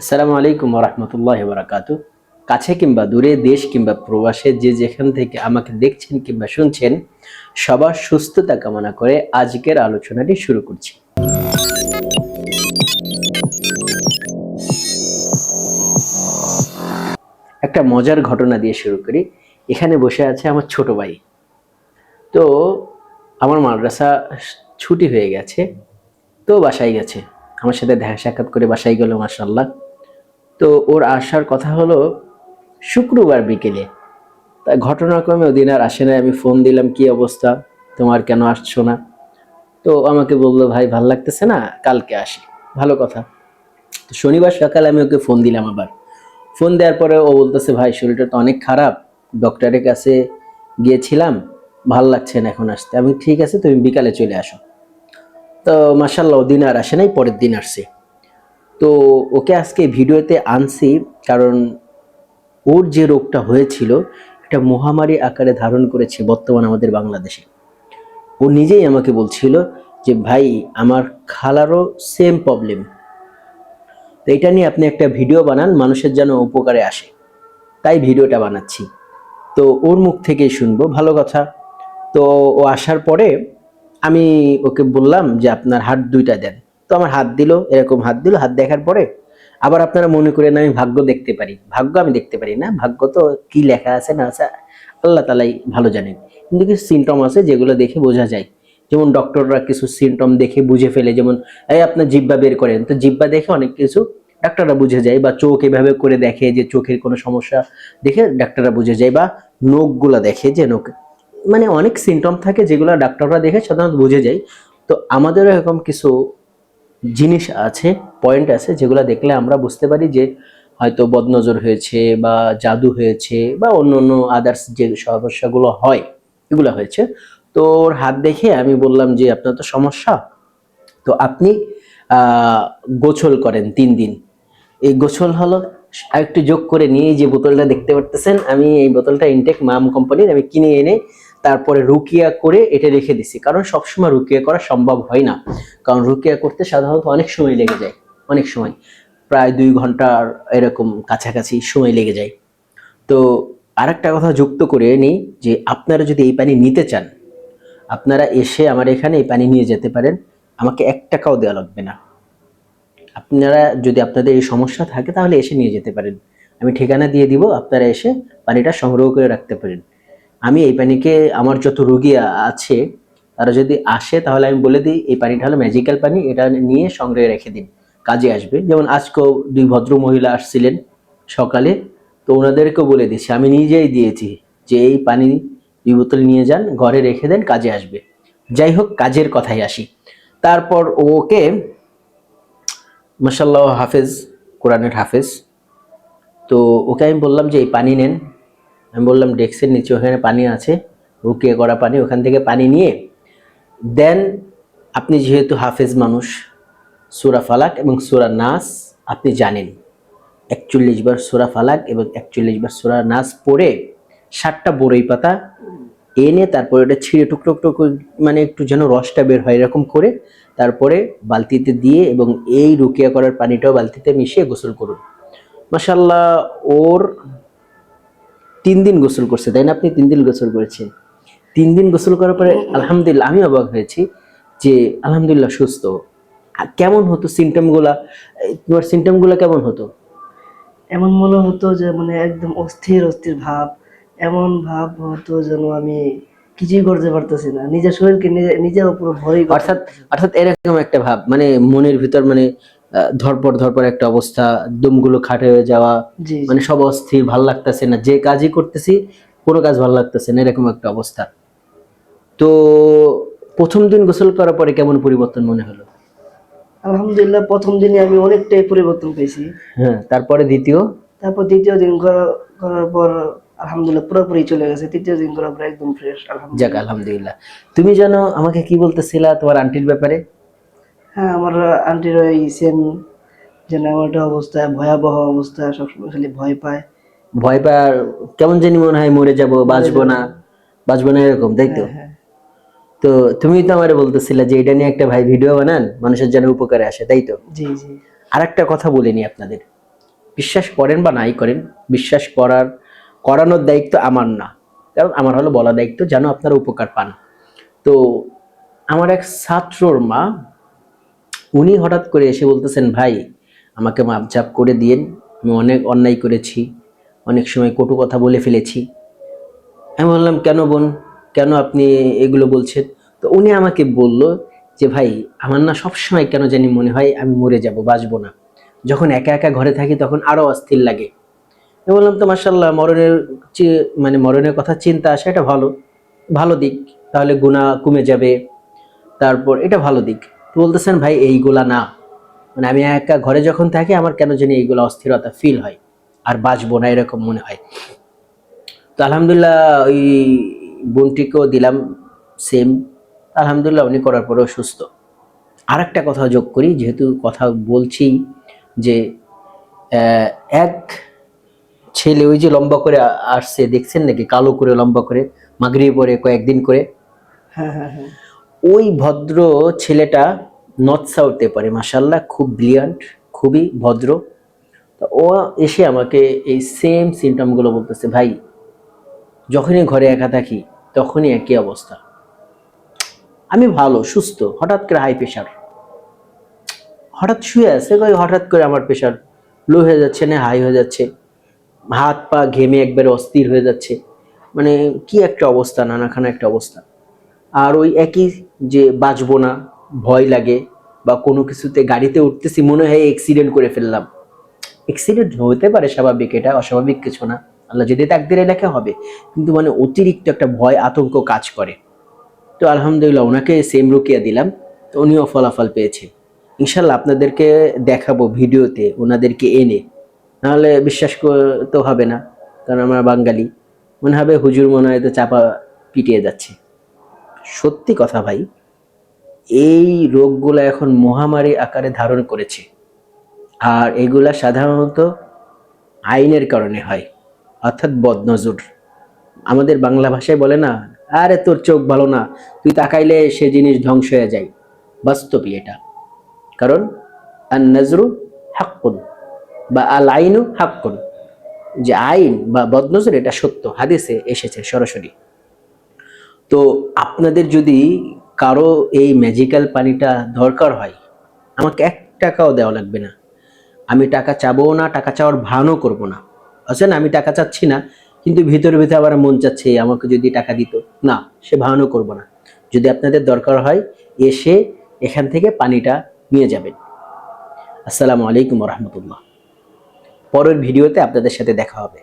আসসালামু আলাইকুম রহমতুল্লাহ বারাকাত কাছে কিংবা দূরে, দেশ কিংবা প্রবাসে যে যেখান থেকে আমাকে দেখছেন কিংবা শুনছেন, সবার সুস্থতা কামনা করে আজকের আলোচনাটি শুরু করছি। একটা মজার ঘটনা দিয়ে শুরু করি। এখানে বসে আছে আমার ছোট ভাই। তো আমার মাদ্রাসা ছুটি হয়ে গেছে, তো বাসায় গেছে। আমার সাথে দেখা সাক্ষাৎ করে বাসায় গেল মাসাল্লাহ তো ওর আসার কথা হলো শুক্রবার বিকেলে। তা ঘটনাক্রমে ওদিন আর আসে না আমি ফোন দিলাম, কি অবস্থা? তোমার কেন আসছো না? তো আমাকে বলল, ভাই, ভালো লাগতেছে না? কালকে আসি। ভালো কথা। তো শনিবার সকালে আমি ওকে ফোন দিলাম আবার। ফোন দেওয়ার পরে ও বলতেছে, ভাই, শরীরটা তো অনেক খারাপ। ডক্টরের কাছে গিয়েছিলাম, ভালো লাগছে না এখন আসতে। আমি, ঠিক আছে, তুমি বিকালে চলে আসো। তো মাসাল্লাহ ওদিন আর আসে নাই, পরের দিন আসছে। তো ওকে আজকে ভিডিওতে আনছি কারণ ওর যে রোগটা হয়েছিল এটা মহামারী আকারে ধারণ করেছে বর্তমান আমাদের বাংলাদেশে। ও নিজেই আমাকে বলছিল যে, ভাই, আমার খালারও সেম প্রবলেম তো এটা নিয়ে আপনি একটা ভিডিও বানান, মানুষের যেন উপকারে আসে। তাই ভিডিওটা বানাচ্ছি। তো ওর মুখ থেকেই শুনব, ভালো কথা। তো ও আসার পরে আমি ওকে বললাম যে, আপনার হাত দুইটা দেন। তো আমার হাত দিল, এরকম হাত দিল, হাত দেখার পরে আবার আপনারা মনে করেন আমি ভাগ্য দেখতে পারি। ভাগ্য আমি দেখতে পারি না, ভাগ্য তো কি লেখা আছে না আছে, আল্লাহ তালাই ভালো জানেন। কিন্তু কিছু সিমটম আছে যেগুলো দেখে বোঝা যায়। যেমন ডক্টররা কিছু সিমটম দেখে বুঝে ফেলে, যেমন, এই আপনার জিব্বা বের করেন। তো জিব্বা দেখে অনেক কিছু ডাক্তাররা বুঝে যায় বা চোখ এভাবে করে দেখে যে চোখের কোনো সমস্যা দেখে ডাক্তাররা বুঝে যায় বা নখগুলা দেখে যে নখ। মানে অনেক সিমটম থাকে যেগুলো ডাক্তাররা দেখে সাধারণত বুঝে যায়। তো আমাদেরও এরকম কিছু জিনিস আছে পয়েন্ট আছে যেগুলো দেখলে আমরা বুঝতে পারি যে হয়তো বদনজর হয়েছে বা জাদু হয়েছে বা অন্য অন্য আদার্স যে সমস্যাগুলো হয়, এগুলো হয়েছে। তো ওর হাত দেখে আমি বললাম যে, আপনার তো সমস্যা। তো আপনি গোছল করেন তিন দিন। এই গোছল হলো, আরেকটু যোগ করে নিয়ে যে বোতলটা দেখতে পারতেছেন, আমি এই বোতলটা ইনটেক মাম কোম্পানির আমি কিনে এনে তারপরে রুকিয়া করে এটা রেখে দিছি। কারণ সবসময় রুকিয়া করা সম্ভব হয় না। কারণ রুকিয়া করতে সাধারণত অনেক সময় লেগে যায়। অনেক সময়। প্রায় দুই ঘণ্টার এরকম কাছাকাছি সময় লেগে যায়। তো আরেকটা কথা যুক্ত করে নিই যে আপনারা যদি এই পানি নিতে চান, আপনারা এসে আমার এখানে এই পানি নিয়ে যেতে পারেন। আমাকে এক টাকাও দেওয়া লাগবে না। আপনারা যদি আপনাদের এই সমস্যা থাকে তাহলে এসে নিয়ে যেতে পারেন। আমি ঠিকানা দিয়ে দিব, আপনারা এসে পানিটা সংগ্রহ করে রাখতে পারেন। আমি এই পানিকে, আমার যত রুগী আছে, তারা যদি আসে, তাহলে আমি বলে দিই, এই পানিটা হলো ম্যাজিক্যাল পানি, এটা নিয়ে সংগ্রহে রেখে দিন, কাজে আসবে। যেমন আজকেও দুই ভদ্র মহিলা আসছিলেন সকালে, তো ওনাদেরকেও বলে দিচ্ছি, আমি নিজেই দিয়েছি যে এই পানি দুই বোতল নিয়ে যান, ঘরে রেখে দেন, কাজে আসবে। যাই হোক, কাজের কথাই আসি। তারপর ওকে মাসাল্লাহ হাফেজ, কোরআনের হাফেজ, তো ওকে আমি বললাম যে, এই পানি নেন। আমি বললাম ডেস্কের নিচে ওখানে পানি আছে, রুকিয়ে করা পানি, ওখান থেকে পানি নিয়ে দেন আপনি যেহেতু হাফেজ মানুষ, সুরা ফালাক এবং সুরা নাস আপনি জানেন। একচল্লিশ বার সুরা ফালাক এবং একচল্লিশ বার সুরা নাস পড়ে ষাটটা বড়ই পাতা এনে তারপরে ওটা ছিঁড়ে টুকরো টুকরো মানে একটু যেন রসটা বের হয় এরকম করে তারপরে বালতিতে দিয়ে এবং এই রুকিয়া করার পানিটাও বালতিতে মিশিয়ে গোসল করুন। মাসাল্লাহ ওর তিন দিন গোসল করছে তাই না আপনি? তিন দিন গোসল করেছেন। তিন দিন গোসল করার পরে আলহামদুলিল্লাহ আমি অবাক হয়েছি যে আলহামদুলিল্লাহ সুস্থ। কেমন হতো সিমটমগুলা তোমার সিমটমগুলো কেমন হতো? এমন মনে হতো যে মানে একদম অস্থির অস্থির ভাব। এমন ভাব হতো যেন আমি কিছুই করতে পারতেছি না। নিজের শরীরকে নিজের উপর ভরই অর্থাৎ অর্থাৎ এরকম একটা ভাব মানে মনের ভিতর মানে আহ, ধরপড় ধরপড় একটা অবস্থা দুমগুলো খাটে হয়ে যাওয়া। মানে সব অস্থির ভালো লাগতেছে না। যে কাজই করতেছি কোনো কাজ ভালো লাগতেছে না এরকম একটা অবস্থা। তো প্রথম দিন গোসল করার পরে কেমন পরিবর্তন মনে হলো? আলহামদুলিল্লাহ প্রথম দিনে আমি অনেকটাই পরিবর্তন পেয়েছি। হ্যাঁ তারপরে দ্বিতীয়? তারপর দ্বিতীয় দিন করা- করার পর আলহামদুলিল্লাহ পুরোপুরি চলে গেছে। তৃতীয় দিন করার পর একদম ফ্রেশ যাক আলহামদুলিল্লাহ। আলহামদুলিল্লাহ তুমি জানো আমাকে কি বলতেছিলা তোমার আন্টির ব্যাপারে? হ্যাঁ আমার আন্টির ওই সেম যেন একটা অবস্থা ভয়াবহ অবস্থা সবসময় খালি ভয় পায়। ভয় পাওয়ার কেমন জানি মনে হয় মরে যাব বাঁচবো না বাঁচবো না এরকম তাই তো? হ্যাঁ তো তুমি তো আমারে বলতেছিলে যে এটা নিয়ে একটা ভাই ভিডিও বানান মানুষের যেন উপকারে আসে তাই তো? জি জি। আর একটা কথা বলিনি আপনাদের। বিশ্বাস করেন বা নাই করেন বিশ্বাস করার করানোর দায়িত্ব আমার না। কারণ আমার হলো বলা দায়িত্ব যেন আপনারা উপকার পান। তো আমার এক ছাত্রর মা উনি হঠাৎ করে এসে বলতেছেন, ভাই, আমাকে মাপঝাপ করে দিয়েন। আমি অনেক অন্যায় করেছি, অনেক সময় কটু কথা বলে ফেলেছি। আমি বললাম, কেন বোন? কেন আপনি এগুলো বলছেন? তো উনি আমাকে বলল যে, ভাই, আমার না সবসময় কেন জানি মনে হয় আমি মরে যাব, বাঁচবো না। যখন একা একা ঘরে থাকি তখন আরও অস্থির লাগে। আমি বললাম, তো মার্শাল্লাহ মরণের মানে মরণের কথা চিন্তা আসা, এটা ভালো। ভালো দিক। তাহলে গুণা কমে যাবে। তারপর এটা ভালো দিক। বলতেছেন ভাই, এইগুলা না। মানে আমি একা ঘরে যখন থাকি, আমার কেন জানি এইগুলা অস্থিরতা ফিল হয়। আর বাঁচবো না, এরকম মনে হয়। তো আলহামদুলিল্লাহ, ওই বোনটিকেও দিলাম সেম আলহামদুলিল্লাহ, উনি করার পরেও সুস্থ। আর একটা কথা যোগ করি, যেহেতু কথা বলছি যে এক ছেলে ওই যে লম্বা করে আসছে, দেখছেন নাকি? কালো করে লম্বা করে মাগরি পরে কয়েকদিন করে। হ্যাঁ হ্যাঁ হ্যাঁ। ওই ভদ্র ছেলেটা নর্থ সাউথে পড়ে মাসাল্লাহ খুব ব্রিলিয়ান্ট খুবই ভদ্র। তো ও এসে আমাকে এই সেম সিমটমগুলো বলতেছে, ভাই, যখনই ঘরে একা থাকি, তখনই একই অবস্থা। আমি ভালো, সুস্থ, হঠাৎ করে হাই প্রেশার হঠাৎ শুয়ে আছে হঠাৎ করে আমার প্রেশার লো হয়ে যাচ্ছে না হাই হয়ে যাচ্ছে? হাত পা ঘেমে একবারে অস্থির হয়ে যাচ্ছে। মানে কি একটা অবস্থা, নানাখানা একটা অবস্থা। আর ওই একই যে বাঁচবো না, ভয় লাগে বা কোনো কিছুতে গাড়িতে উঠতেছি, মনে হয় অ্যাক্সিডেন্ট করে ফেললাম। অ্যাক্সিডেন্ট হতে পারে স্বাভাবিক, এটা অস্বাভাবিক কিছু না। আল্লাহ যদি তাকদিরে লেখা হবে, কিন্তু মানে অতিরিক্ত একটা ভয়, আতঙ্ক কাজ করে। তো আলহামদুলিল্লাহ, ওনাকে সেম রুকিয়া দিলাম, তো উনিও ফলাফল পেয়েছে। ইনশাল্লাহ আপনাদেরকে দেখাবো ভিডিওতে, ওনাদেরকে এনে। নাহলে বিশ্বাস করতে হবে না, কারণ আমরা বাঙালি। মনে হবে হুজুর মনে হয় তো চাপা পিটিয়ে যাচ্ছে। সত্যি কথা ভাই, এই রোগগুলো এখন মহামারী আকারে ধারণ করেছে। আর এগুলা সাধারণত আইনের কারণে হয়, অর্থাৎ বদনজর। আমাদের বাংলা ভাষায় বলে না, আরে তোর চোখ ভালো না, তুই তাকাইলে সে জিনিস ধ্বংস হয়ে যায়। বাস্তবই এটা। কারণ আর নজরু হাক্কুন বা আল আইনু হাক্কুন। যে আইন বা বদনজর এটা সত্য, হাদিসে এসেছে সরাসরি। তো আপনাদের যদি কারও এই ম্যাজিক্যাল পানিটা দরকার হয়, আমাকে এক টাকাও দেওয়া লাগবে না। আমি টাকা চাবো না, টাকা চাওয়ার ভানও করব না। আচ্ছা না, আমি টাকা চাচ্ছি না, কিন্তু ভিতরে ভিতরে আবার মন চাচ্ছে, আমাকে যদি টাকা দিত। না, সে ভানও করব না। যদি আপনাদের দরকার হয়, এসে এখান থেকে পানিটা নিয়ে যাবেন। আসসালামু আলাইকুম রহমতুল্লাহ। পরের ভিডিওতে আপনাদের সাথে দেখা হবে।